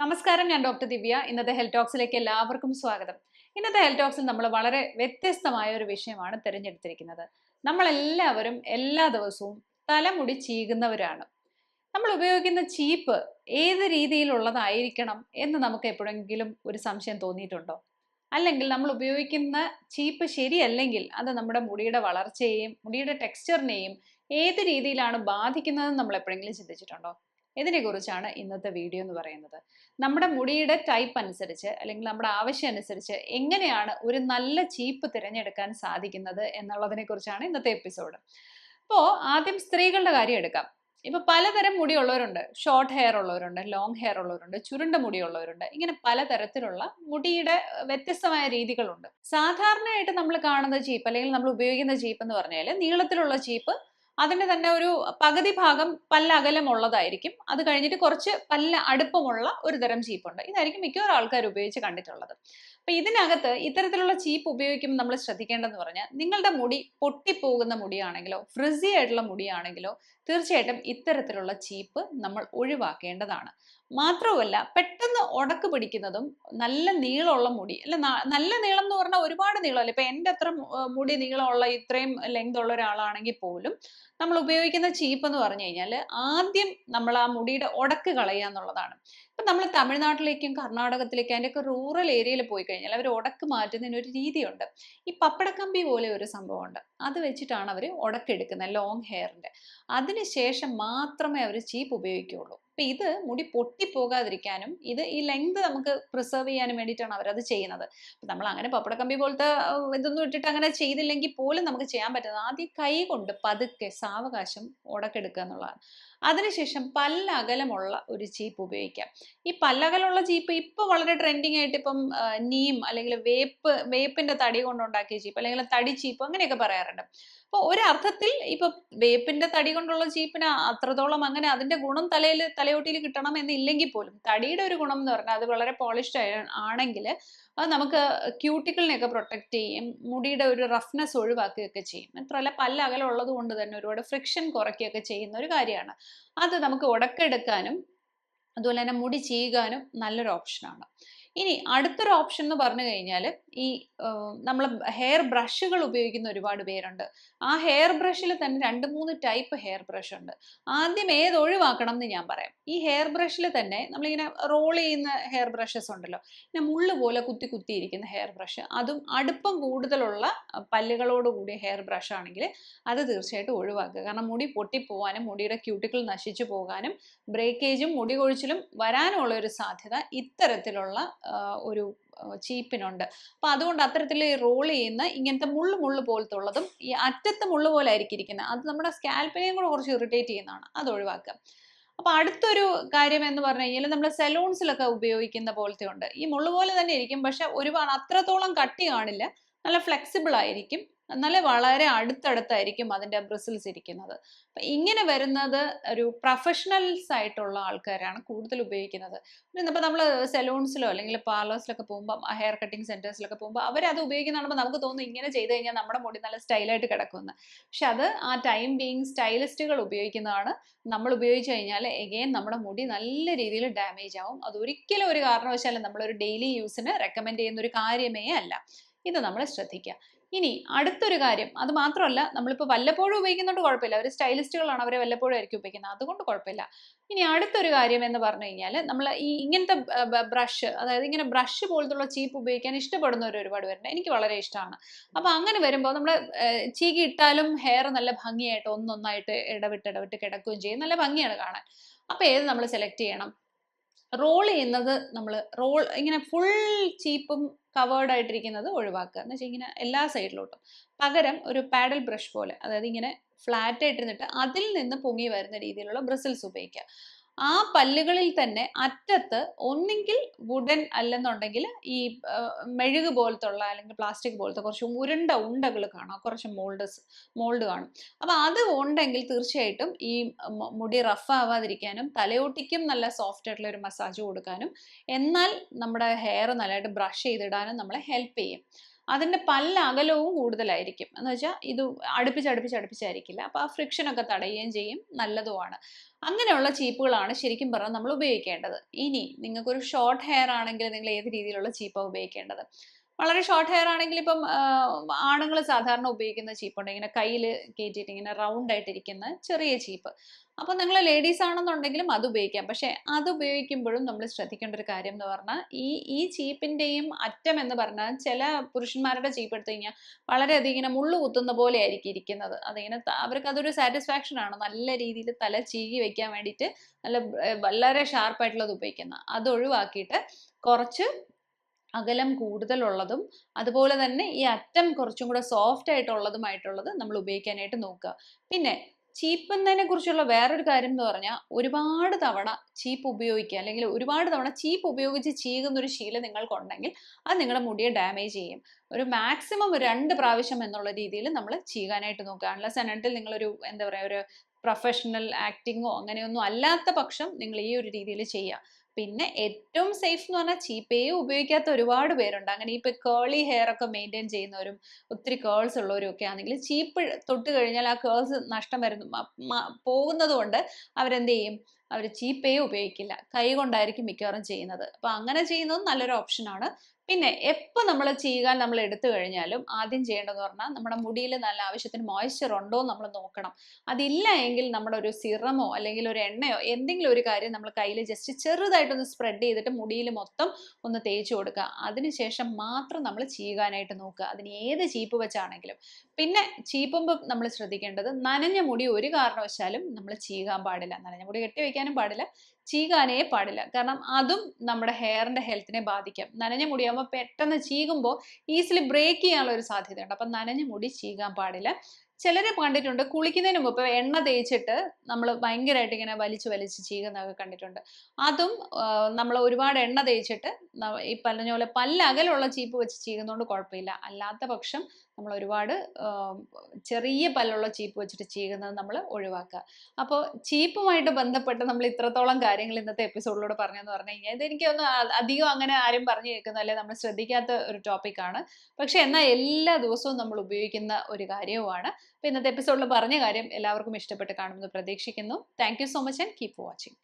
നമസ്കാരം ഞാൻ ഡോക്ടർ ദിവ്യ. ഇന്നത്തെ ഹെൽത്ത് ടോക്സിലേക്ക് എല്ലാവർക്കും സ്വാഗതം. ഇന്നത്തെ ഹെൽത്ത് ടോക്സിൽ നമ്മൾ വളരെ വ്യത്യസ്തമായ ഒരു വിഷയമാണ് തിരഞ്ഞെടുത്തിരിക്കുന്നത്. നമ്മളെല്ലാവരും എല്ലാ ദിവസവും തലമുടി ചീകുന്നവരാണ്. നമ്മൾ ഉപയോഗിക്കുന്ന ചീപ്പ് ഏത് രീതിയിലുള്ളതായിരിക്കണം എന്ന് നമുക്ക് എപ്പോഴെങ്കിലും ഒരു സംശയം തോന്നിയിട്ടുണ്ടോ? അല്ലെങ്കിൽ നമ്മൾ ഉപയോഗിക്കുന്ന ചീപ്പ് ശരിയല്ലെങ്കിൽ അത് നമ്മുടെ മുടിയുടെ വളർച്ചയെയും മുടിയുടെ ടെക്സ്ചറിനെയും ഏത് രീതിയിലാണ് ബാധിക്കുന്നതെന്ന് നമ്മൾ എപ്പോഴെങ്കിലും ചിന്തിച്ചിട്ടുണ്ടോ? ഇതിനെക്കുറിച്ചാണ് ഇന്നത്തെ വീഡിയോ എന്ന് പറയുന്നത്. നമ്മുടെ മുടിയുടെ ടൈപ്പ് അനുസരിച്ച് അല്ലെങ്കിൽ നമ്മുടെ ആവശ്യം അനുസരിച്ച് എങ്ങനെയാണ് ഒരു നല്ല ചീപ്പ് തിരഞ്ഞെടുക്കാൻ സാധിക്കുന്നത് എന്നുള്ളതിനെ കുറിച്ചാണ് ഇന്നത്തെ എപ്പിസോഡ് അപ്പോൾ ആദ്യം സ്ത്രീകളുടെ കാര്യം എടുക്കാം. ഇപ്പൊ പലതരം മുടിയുള്ളവരുണ്ട്. ഷോർട്ട് ഹെയർ ഉള്ളവരുണ്ട് ലോങ് ഹെയർ ഉള്ളവരുണ്ട് ചുരുണ്ട മുടിയുള്ളവരുണ്ട്. ഇങ്ങനെ പലതരത്തിലുള്ള മുടിയുടെ വ്യത്യസ്തമായ രീതികളുണ്ട്. സാധാരണയായിട്ട് നമ്മൾ കാണുന്ന ചീപ്പ് അല്ലെങ്കിൽ നമ്മൾ ഉപയോഗിക്കുന്ന ചീപ്പ് എന്ന് പറഞ്ഞാൽ നീളത്തിലുള്ള ചീപ്പ് അതിന്റെ തന്നെ ഒരു പകുതി ഭാഗം പല്ല അകലമുള്ളതായിരിക്കും അത് കഴിഞ്ഞിട്ട് കുറച്ച് പല്ല അടുപ്പമുള്ള ഒരു തരം ചീപ്പുണ്ട്. ഇതായിരിക്കും മിക്കവാറും ആൾക്കാർ ഉപയോഗിച്ച് കണ്ടിട്ടുള്ളത്. അപ്പൊ ഇതിനകത്ത് ഇത്തരത്തിലുള്ള ചീപ്പ് ഉപയോഗിക്കുമ്പോൾ നമ്മൾ ശ്രദ്ധിക്കേണ്ടതെന്ന് പറഞ്ഞാൽ നിങ്ങളുടെ മുടി പൊട്ടിപ്പോകുന്ന മുടിയാണെങ്കിലോ ഫ്രിസി ആയിട്ടുള്ള മുടിയാണെങ്കിലോ തീർച്ചയായിട്ടും ഇത്തരത്തിലുള്ള ചീപ്പ് നമ്മൾ ഒഴിവാക്കേണ്ടതാണ്. മാത്രവുമല്ല പെട്ടെന്ന് ഉടക്ക് പിടിക്കുന്നതും നല്ല നീളമുള്ള മുടി അല്ല നല്ല നീളം എന്ന് പറഞ്ഞാൽ ഒരുപാട് നീളമല്ല. ഇപ്പൊ എന്റെ അത്ര മുടി നീളമുള്ള ഇത്രയും ലെങ്ത് ഉള്ള ഒരാളാണെങ്കിൽ പോലും നമ്മൾ ഉപയോഗിക്കുന്ന ചീപ്പ് എന്ന് പറഞ്ഞു കഴിഞ്ഞാൽ ആദ്യം നമ്മൾ ആ മുടിയുടെ ഉടക്ക് കളയുക എന്നുള്ളതാണ്. ഇപ്പൊ നമ്മൾ തമിഴ്നാട്ടിലേക്കും കർണാടകത്തിലേക്കും അതിന്റെയൊക്കെ റൂറൽ ഏരിയയിൽ പോയി അവർ ഉടക്ക് മാറ്റുന്നതിന് ഒരു രീതിയുണ്ട്. ഈ പപ്പടക്കമ്പി പോലെ ഒരു സംഭവമുണ്ട്. അത് വെച്ചിട്ടാണ് അവർ ഉടക്കെടുക്കുന്നത് ലോങ് ഹെയറിന്റെ അതിന് ശേഷം മാത്രമേ അവർ ചീപ്പ് ഉപയോഗിക്കുകയുള്ളൂ. അപ്പൊ ഇത് മുടി പൊട്ടിപ്പോകാതിരിക്കാനും ഇത് ഈ ലെങ്ത് നമുക്ക് പ്രിസർവ് ചെയ്യാനും വേണ്ടിയിട്ടാണ് അവരത് ചെയ്യുന്നത്. നമ്മൾ അങ്ങനെ പപ്പടക്കമ്പി പോലത്തെ ഇതൊന്നും ഇട്ടിട്ട് അങ്ങനെ ചെയ്തില്ലെങ്കിൽ പോലും നമുക്ക് ചെയ്യാൻ പറ്റുന്നത് ആദ്യം കൈ കൊണ്ട് പതുക്കെ സാവകാശം ഉടക്കെടുക്കുക എന്നുള്ളതാണ്. അതിനുശേഷം പല്ലകലമുള്ള ഒരു ചീപ്പ് ഉപയോഗിക്കാം. ഈ പല്ലകലമുള്ള ചീപ്പ് ഇപ്പൊ വളരെ ട്രെൻഡിങ് ആയിട്ട് ഇപ്പം നീം അല്ലെങ്കിൽ വേപ്പ് വേപ്പിന്റെ തടി കൊണ്ടുണ്ടാക്കിയ ചീപ്പ് അല്ലെങ്കിൽ തടി ചീപ്പ് അങ്ങനെയൊക്കെ പറയാറുണ്ട്. അപ്പൊ ഒരർത്ഥത്തിൽ ഇപ്പൊ വേപ്പിന്റെ തടി കൊണ്ടുള്ള ചീപ്പിന് അത്രത്തോളം അങ്ങനെ അതിന്റെ ഗുണം തലയിൽ തലയോട്ടിയിൽ കിട്ടണം എന്നില്ലെങ്കിൽ പോലും തടിയുടെ ഒരു ഗുണം എന്ന് പറഞ്ഞാൽ അത് വളരെ പോളിഷ്ഡ് ആണെങ്കിൽ അത് നമുക്ക് ക്യൂട്ടിക്കിളിനെയൊക്കെ പ്രൊട്ടക്ട് ചെയ്യും മുടിയുടെ ഒരു റഫ്നെസ് ഒഴിവാക്കുകയൊക്കെ ചെയ്യും. മാത്രമല്ല പല്ല അകലമുള്ളത് കൊണ്ട് തന്നെ ഒരുപാട് ഫ്രിക്ഷൻ കുറയ്ക്കുകയൊക്കെ ചെയ്യുന്ന ഒരു കാര്യമാണ്. അത് നമുക്ക് ഉടക്കെടുക്കാനും അതുപോലെ തന്നെ മുടി ചീകാനും നല്ലൊരു ഓപ്ഷനാണ് ഇനി അടുത്തൊരു ഓപ്ഷൻ എന്ന് പറഞ്ഞു കഴിഞ്ഞാൽ ഈ നമ്മൾ ഹെയർ ബ്രഷുകൾ ഉപയോഗിക്കുന്ന ഒരുപാട് പേരുണ്ട്. ആ ഹെയർ ബ്രഷിൽ തന്നെ രണ്ട് മൂന്ന് ടൈപ്പ് ഹെയർ ബ്രഷ് ഉണ്ട്. ആദ്യം ഏത് ഒഴിവാക്കണം എന്ന് ഞാൻ പറയാം. ഈ ഹെയർ ബ്രഷിൽ തന്നെ നമ്മളിങ്ങനെ റോൾ ചെയ്യുന്ന ഹെയർ ബ്രഷസ് ഉണ്ടല്ലോ. പിന്നെ മുള്ളു പോലെ കുത്തി കുത്തിയിരിക്കുന്ന ഹെയർ ബ്രഷ് അതും അടുപ്പം കൂടുതലുള്ള പല്ലുകളോട് കൂടിയ ഹെയർ ബ്രഷ് ആണെങ്കിൽ അത് തീർച്ചയായിട്ടും ഒഴിവാക്കുക. കാരണം മുടി പൊട്ടിപ്പോവാനും മുടിയുടെ ക്യൂട്ടിക്കിൾ നശിച്ചു പോകാനും ബ്രേക്കേജും മുടി കൊഴിച്ചിലും വരാനുള്ള ഒരു സാധ്യത ഇത്തരത്തിലുള്ള ഒരു ചീപ്പിനുണ്ട്. അപ്പം അതുകൊണ്ട് അത്തരത്തിൽ റോൾ ചെയ്യുന്ന ഇങ്ങനത്തെ മുള്ളു മുള്ള് പോലത്തെ ഉള്ളതും ഈ അറ്റത്ത് മുള്ള് പോലെ ആയിരിക്കും ഇരിക്കുന്നത് അത് നമ്മുടെ സ്കാൽപ്പിനെയും കൂടെ കുറച്ച് ഇറിറ്റേറ്റ് ചെയ്യുന്നതാണ്. അത് ഒഴിവാക്കുക. അപ്പൊ അടുത്തൊരു കാര്യം എന്ന് പറഞ്ഞു കഴിഞ്ഞാൽ നമ്മൾ സെലൂൺസിലൊക്കെ ഉപയോഗിക്കുന്ന പോലത്തെ ഉണ്ട് ഈ മുള്ളു പോലെ തന്നെ ഇരിക്കും. പക്ഷെ ഒരുപാട് അത്രത്തോളം കട്ടി കാണില്ല. നല്ല ഫ്ലെക്സിബിൾ ആയിരിക്കും നല്ല വളരെ അടുത്തടുത്തായിരിക്കും അതിന്റെ ബ്രിസിൽസ് ഇരിക്കുന്നത്. അപ്പം ഇങ്ങനെ വരുന്നത് ഒരു പ്രൊഫഷണൽസ് ആയിട്ടുള്ള ആൾക്കാരാണ് കൂടുതൽ ഉപയോഗിക്കുന്നത്. ഇന്നിപ്പോൾ നമ്മൾ സെലൂൺസിലോ അല്ലെങ്കിൽ പാർലേഴ്സിലൊക്കെ പോകുമ്പോൾ ഹെയർ കട്ടിങ് സെന്റേഴ്സിലൊക്കെ പോകുമ്പോൾ അവരത് ഉപയോഗിക്കുന്ന നമുക്ക് തോന്നും ഇങ്ങനെ ചെയ്ത് കഴിഞ്ഞാൽ നമ്മുടെ മുടി നല്ല സ്റ്റൈലായിട്ട് കിടക്കുമെന്ന്. പക്ഷെ അത് ആ ടൈം ബീങ് സ്റ്റൈലിസ്റ്റുകൾ ഉപയോഗിക്കുന്നതാണ്. നമ്മൾ ഉപയോഗിച്ച് കഴിഞ്ഞാൽ എഗെയിൻ നമ്മുടെ മുടി നല്ല രീതിയിൽ ഡാമേജ് ആവും. അതൊരിക്കലും ഒരു കാരണവശാലും നമ്മളൊരു ഡെയിലി യൂസിന് റെക്കമെൻഡ് ചെയ്യുന്ന ഒരു കാര്യമേ അല്ല. ഇത് നമ്മൾ ശ്രദ്ധിക്കുക. ഇനി അടുത്തൊരു കാര്യം. അത് മാത്രമല്ല നമ്മളിപ്പോൾ വല്ലപ്പോഴും ഉപയോഗിക്കുന്നതുകൊണ്ട് കുഴപ്പമില്ല. അവർ സ്റ്റൈലിസ്റ്റുകളാണ് അവരെ വല്ലപ്പോഴും ആയിരിക്കും ഉപയോഗിക്കുന്നത്. അതുകൊണ്ട് കുഴപ്പമില്ല. ഇനി അടുത്തൊരു കാര്യം എന്ന് പറഞ്ഞു കഴിഞ്ഞാൽ നമ്മൾ ഈ ഇങ്ങനത്തെ ബ്രഷ് അതായത് ഇങ്ങനെ ബ്രഷ് പോലത്തുള്ള ചീപ്പ് ഉപയോഗിക്കാൻ ഇഷ്ടപ്പെടുന്നവർ ഒരുപാട് പേരുണ്ട്. എനിക്ക് വളരെ ഇഷ്ടമാണ്. അപ്പോൾ അങ്ങനെ വരുമ്പോൾ നമ്മൾ ചീക്ക് ഇട്ടാലും ഹെയർ നല്ല ഭംഗിയായിട്ട് ഒന്നൊന്നായിട്ട് ഇടവിട്ട് ഇടവിട്ട് കിടക്കുകയും ചെയ്യും. നല്ല ഭംഗിയാണ് കാണാൻ. അപ്പോൾ ഏത് നമ്മൾ സെലക്ട് ചെയ്യണം? റോൾ ചെയ്യുന്നത് നമ്മൾ റോൾ ഇങ്ങനെ ഫുൾ ചീപ്പും കവേർഡ് ആയിട്ടിരിക്കുന്നത് ഒഴിവാക്കുക. എന്ന് വെച്ചാൽ ഇങ്ങനെ എല്ലാ സൈഡിലോട്ടും പകരം ഒരു പാഡൽ ബ്രഷ് പോലെ അതായത് ഇങ്ങനെ ഫ്ലാറ്റ് ആയിട്ടിരുന്നിട്ട് അതിൽ നിന്ന് പൊങ്ങി വരുന്ന രീതിയിലുള്ള ബ്രിസിൽസ് ഉപയോഗിക്കുക. ആ പല്ലുകളിൽ തന്നെ അറ്റത്ത് ഒന്നെങ്കിൽ വുഡൻ അല്ലെന്നുണ്ടെങ്കിൽ ഈ മെഴുക് പോലത്തുള്ള അല്ലെങ്കിൽ പ്ലാസ്റ്റിക് പോലത്തെ കുറച്ച് ഉരുണ്ട ഉണ്ടകൾ കാണാം. കുറച്ച് മോൾഡസ് മോൾഡ് കാണും. അപ്പൊ അത് ഉണ്ടെങ്കിൽ തീർച്ചയായിട്ടും ഈ മുടി റഫ് ആവാതിരിക്കാനും തലയോട്ടിക്കും നല്ല സോഫ്റ്റ് ആയിട്ടുള്ള ഒരു മസാജ് കൊടുക്കാനും എന്നാൽ നമ്മുടെ ഹെയർ നല്ലതായിട്ട് ബ്രഷ് ചെയ്തിടാനും നമ്മളെ ഹെൽപ്പ് ചെയ്യും. അതിന്റെ പല്ല അകലവും കൂടുതലായിരിക്കും. എന്ന് വെച്ചാൽ ഇത് അടുപ്പിച്ച് അടുപ്പിച്ച് അടുപ്പിച്ചായിരിക്കില്ല. അപ്പോൾ ആ ഫ്രിക്ഷനൊക്കെ തടയുകയും ചെയ്യും. നല്ലതുമാണ്. അങ്ങനെയുള്ള ചീപ്പുകളാണ് ശരിക്കും പറഞ്ഞാൽ നമ്മൾ ഉപയോഗിക്കേണ്ടത്. ഇനി നിങ്ങൾക്കൊരു ഷോർട്ട് ഹെയർ ആണെങ്കിൽ നിങ്ങൾ ഏത് രീതിയിലുള്ള ചീപ്പാണ് ഉപയോഗിക്കേണ്ടത്? വളരെ ഷോർട്ട് ഹെയർ ആണെങ്കിൽ ഇപ്പം ആണുങ്ങൾ സാധാരണ ഉപയോഗിക്കുന്ന ചീപ്പുണ്ട് ഇങ്ങനെ കയ്യിൽ കയറ്റിയിട്ട് ഇങ്ങനെ റൗണ്ട് ആയിട്ടിരിക്കുന്ന ചെറിയ ചീപ്പ് അപ്പോൾ നിങ്ങൾ ലേഡീസ് ആണെന്നുണ്ടെങ്കിലും അത് ഉപയോഗിക്കാം. പക്ഷേ അത് ഉപയോഗിക്കുമ്പോഴും നമ്മൾ ശ്രദ്ധിക്കേണ്ട ഒരു കാര്യം എന്ന് പറഞ്ഞാൽ ഈ ഈ ചീപ്പിന്റെയും അറ്റം എന്ന് പറഞ്ഞാൽ ചില പുരുഷന്മാരുടെ ചീപ്പ് എടുത്തു കഴിഞ്ഞാൽ വളരെയധികം ഇങ്ങനെ മുള്ളു കുത്തുന്ന പോലെ ആയിരിക്കും ഇരിക്കുന്നത്. അതിങ്ങനെ അവർക്ക് അതൊരു സാറ്റിസ്ഫാക്ഷൻ ആണ്. നല്ല രീതിയിൽ തല ചീകി വെക്കാൻ വേണ്ടിയിട്ട് നല്ല വളരെ ഷാർപ്പായിട്ടുള്ളത് ഉപയോഗിക്കുന്ന. അത് ഒഴിവാക്കിയിട്ട് കുറച്ച് അകലം കൂടുതലുള്ളതും അതുപോലെ തന്നെ ഈ അറ്റം കുറച്ചും കൂടെ സോഫ്റ്റ് ആയിട്ടുള്ളതുമായിട്ടുള്ളത് നമ്മൾ ഉപയോഗിക്കാനായിട്ട് നോക്കുക. പിന്നെ ചീപ്പുന്നതിനെ കുറിച്ചുള്ള വേറൊരു കാര്യം എന്ന് പറഞ്ഞാൽ ഒരുപാട് തവണ ചീപ്പ് ഉപയോഗിക്കുക അല്ലെങ്കിൽ ഒരുപാട് തവണ ചീപ്പ് ഉപയോഗിച്ച് ചീകുന്ന ഒരു ശീലം നിങ്ങൾക്കുണ്ടെങ്കിൽ അത് നിങ്ങളുടെ മുടിയെ ഡാമേജ് ചെയ്യും. ഒരു മാക്സിമം രണ്ട് പ്രാവശ്യം എന്നുള്ള രീതിയിൽ നമ്മൾ ചീകാനായിട്ട് നോക്കുക. അൺലസ് അനണ്ടിൽ നിങ്ങളൊരു എന്താ പറയുക ഒരു പ്രൊഫഷണൽ ആക്ടിങ്ങോ അങ്ങനെയൊന്നും അല്ലാത്ത പക്ഷം നിങ്ങൾ ഈ ഒരു രീതിയിൽ ചെയ്യുക. പിന്നെ ഏറ്റവും സേഫ് എന്ന് പറഞ്ഞാൽ ചീപ്പേ ഉപയോഗിക്കാത്ത ഒരുപാട് പേരുണ്ട്. അങ്ങനെ ഇപ്പൊ കേളി ഹെയർ ഒക്കെ മെയിന്റെയിൻ ചെയ്യുന്നവരും ഒത്തിരി കേൾസ് ഉള്ളവരും ഒക്കെ ആണെങ്കിൽ ചീപ്പ് തൊട്ട് കഴിഞ്ഞാൽ ആ കേൾസ് നഷ്ടം വരുന്നു പോകുന്നത് കൊണ്ട് അവരെന്ത് ചെയ്യും? അവർ ചീപ്പേ ഉപയോഗിക്കില്ല. കൈ കൊണ്ടായിരിക്കും മിക്കവാറും ചെയ്യുന്നത്. അപ്പൊ അങ്ങനെ ചെയ്യുന്നത് നല്ലൊരു ഓപ്ഷനാണ് പിന്നെ എപ്പോൾ നമ്മൾ ചീകാൻ നമ്മൾ എടുത്തു കഴിഞ്ഞാലും ആദ്യം ചെയ്യേണ്ടതെന്ന് പറഞ്ഞാൽ നമ്മുടെ മുടിയിൽ നല്ല ആവശ്യത്തിന് മോയ്സ്ചർ ഉണ്ടോ എന്ന് നമ്മൾ നോക്കണം. അതില്ല എങ്കിൽ നമ്മുടെ ഒരു സിറമോ അല്ലെങ്കിൽ ഒരു എണ്ണയോ എന്തെങ്കിലും ഒരു കാര്യം നമ്മൾ കയ്യിൽ ജസ്റ്റ് ചെറുതായിട്ടൊന്ന് സ്പ്രെഡ് ചെയ്തിട്ട് മുടിയിൽ മൊത്തം ഒന്ന് തേച്ച് കൊടുക്കുക. അതിനുശേഷം മാത്രം നമ്മൾ ചീകാനായിട്ട് നോക്കുക. അതിന് ഏത് ചീപ്പ് വെച്ചാണെങ്കിലും. പിന്നെ ചീപ്പുമ്പോൾ നമ്മൾ ശ്രദ്ധിക്കേണ്ടത് നനഞ്ഞ മുടി ഒരു കാരണവശാലും നമ്മൾ ചീകാൻ പാടില്ല. നനഞ്ഞ മുടി കെട്ടി വെക്കാനും പാടില്ല. ചീകാനേ പാടില്ല. കാരണം അതും നമ്മുടെ ഹെയറിന്റെ ഹെൽത്തിനെ ബാധിക്കാം. നനഞ്ഞ മുടിയാകുമ്പോൾ പെട്ടെന്ന് ചീകുമ്പോൾ ഈസിലി ബ്രേക്ക് ചെയ്യാനുള്ള ഒരു സാധ്യതയുണ്ട്. അപ്പം നനഞ്ഞ മുടി ചീകാൻ പാടില്ല. ചിലരെ കണ്ടിട്ടുണ്ട് കുളിക്കുന്നതിന് മുമ്പ് എണ്ണ തേച്ചിട്ട് നമ്മൾ ഭയങ്കരമായിട്ട് ഇങ്ങനെ വലിച്ചു വലിച്ച് ചീകുന്നതൊക്കെ കണ്ടിട്ടുണ്ട്. അതും നമ്മൾ ഒരുപാട് എണ്ണ തേച്ചിട്ട് ഈ പറഞ്ഞ പോലെ പല്ലകലുള്ള ചീപ്പ് വെച്ച് ചീകുന്നതുകൊണ്ട് കുഴപ്പമില്ല. അല്ലാത്ത പക്ഷം നമ്മൾ ഒരുപാട് ചെറിയ പല്ലുള്ള ചീപ്പ് വെച്ചിട്ട് ചീകുന്നത് നമ്മൾ ഒഴിവാക്കുക. അപ്പോൾ ചീപ്പുമായിട്ട് ബന്ധപ്പെട്ട് നമ്മൾ ഇത്രത്തോളം കാര്യങ്ങൾ ഇന്നത്തെ എപ്പിസോഡിലൂടെ പറഞ്ഞെന്ന് പറഞ്ഞു കഴിഞ്ഞാൽ ഇതെനിക്കൊന്നും അധികം അങ്ങനെ ആരും പറഞ്ഞു കേൾക്കുന്ന അല്ലെങ്കിൽ നമ്മൾ ശ്രദ്ധിക്കാത്ത ഒരു ടോപ്പിക്കാണ്. പക്ഷേ എന്നാൽ എല്ലാ ദിവസവും നമ്മൾ ഉപയോഗിക്കുന്ന ഒരു കാര്യവുമാണ്. അപ്പോൾ ഇന്നത്തെ എപ്പിസോഡിൽ പറഞ്ഞ കാര്യം എല്ലാവർക്കും ഇഷ്ടപ്പെട്ട് കാണുമെന്ന് പ്രതീക്ഷിക്കുന്നു. Thank so much and keep watching.